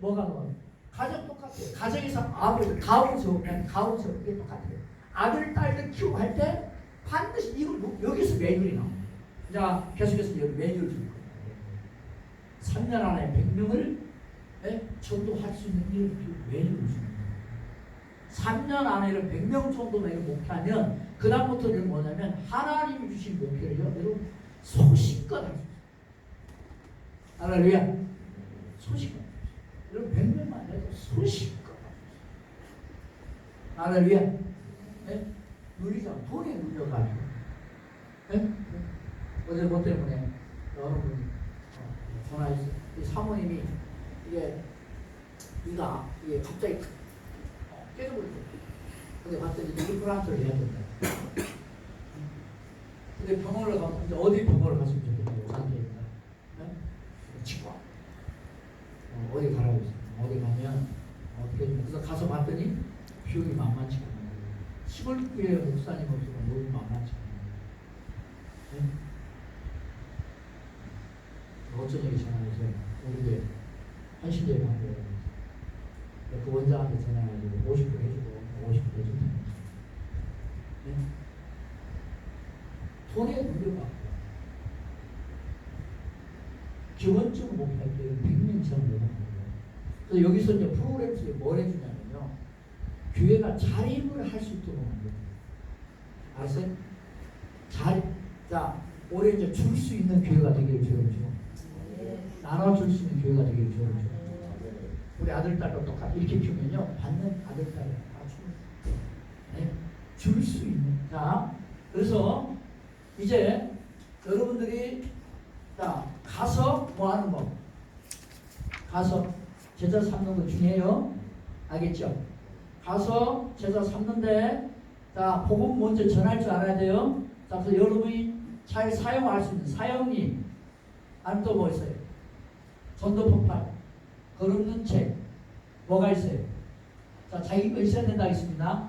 뭐가 뭐 가정 똑같아요. 가정에서 아버지 가우죠. 가우죠. 이게 똑같아요. 아들 딸들 키우고 할 때 반드시 이걸 뭐- 여기서 매뉴얼이 나옵니다. 자 계속해서 여기 매뉴얼 줄 거예요. 3년 안에 100명을 예? 전도할 수 있는 이런 매뉴얼을 줍니다. 3년 안에는 100명 정도만 이렇게 목표하면 그 다음부터는 뭐냐면 하나님이 주신 목표를요. 여러분 소식껏 할수 있어요. 할렐루야. 소식껏. 수 있어요. 할렐루야. 네? 누리자 돈에 눌려가지고. 네? 어제 뭐 때문에 여러분 어, 이 사모님이 이게 이가 이게 갑자기 어, 깨져버렸어. 근데 봤더니 임플란트를 해야 된다. 근데 병원을 가면 어디 병원을 갔으면 좋겠어요? 상태입니다. 네? 치과. 어, 어디 가라고 했어요. 어디 가면 어떻게 좀 그래서 가서 봤더니 비용이 만만치 않아요. 시골교회 목사님 없으면 너무 만만치 않아요. 네? 어쩐 얘기 전화해서 우리 교회 한신교회 반대로 그 원장한테 전화해가지고 50% 해주고 50% 해준다. 네? 돈에 물려받고 기본적으로 목표할 때 100명처럼 내는 거예요. 그래서 여기서 이제 프로그램 속에 뭘 해주냐 면요. 교회가 자립을 할 수 있도록 만들어요. 알았어요? 자, 자, 올해 이제 줄 수 있는 교회가 되기를 주여주고 나눠줄 수 있는 교회가 되기를 주여주고 우리 아들 딸도 똑같이 이렇게 키우면요 받는 아들 딸을 다 주고 네? 줄수 있는 자 그래서 이제 여러분들이 자 가서 뭐 하는 거 가서 제자 삼는 거 중요해요 알겠죠? 가서 제자 삼는데 자 복음 먼저 전할 줄 알아야 돼요. 자 그래서 여러분이 잘 사용할 수 있는 사용리. 아니면 또뭐 있어요? 전도 폭발 걸음는 책. 뭐가 있어요? 자 자기 거 있어야 된다 하겠습니다